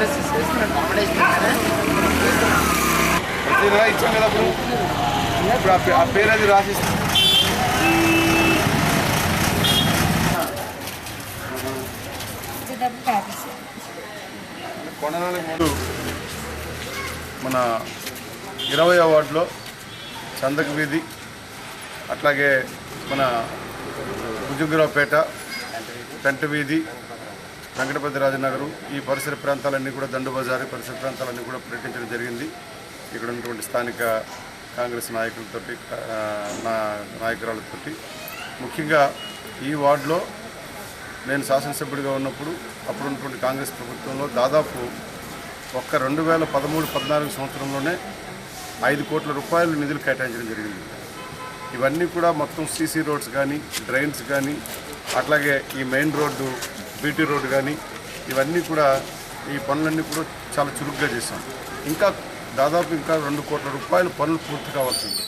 Address ప్రతి ఇచ్చాం కదా ఇప్పుడు ఆ పేరు అది రాసిస్తాం మన ఇరవై అవార్డులో చందక వీధి అట్లాగే మన భుజంగిరావుపేట పెంట వీధి వెంకటపతి రాజనగరు ఈ పరిసర ప్రాంతాలన్నీ కూడా దండు బజారు పరిసర ప్రాంతాలన్నీ కూడా పర్యటించడం జరిగింది. ఇక్కడ ఉన్నటువంటి స్థానిక కాంగ్రెస్ నాయకులతోటి నా నాయకురాలతోటి ముఖ్యంగా ఈ వార్డులో నేను శాసనసభ్యుడిగా ఉన్నప్పుడు అప్పుడు ఉన్నటువంటి కాంగ్రెస్ ప్రభుత్వంలో దాదాపు ఒక్క రెండు వేల పదమూడు పద్నాలుగు సంవత్సరంలోనే ఐదు కోట్ల రూపాయలు నిధులు కేటాయించడం జరిగింది. ఇవన్నీ కూడా మొత్తం సీసీ రోడ్స్ కానీ డ్రైన్స్ కానీ అట్లాగే ఈ మెయిన్ రోడ్డు బీటీ రోడ్డు కానీ ఇవన్నీ కూడా ఈ పనులన్నీ కూడా చాలా చురుగ్గా చేశాం. ఇంకా దాదాపు ఇంకా రెండు కోట్ల రూపాయలు పనులు పూర్తి కావాల్సింది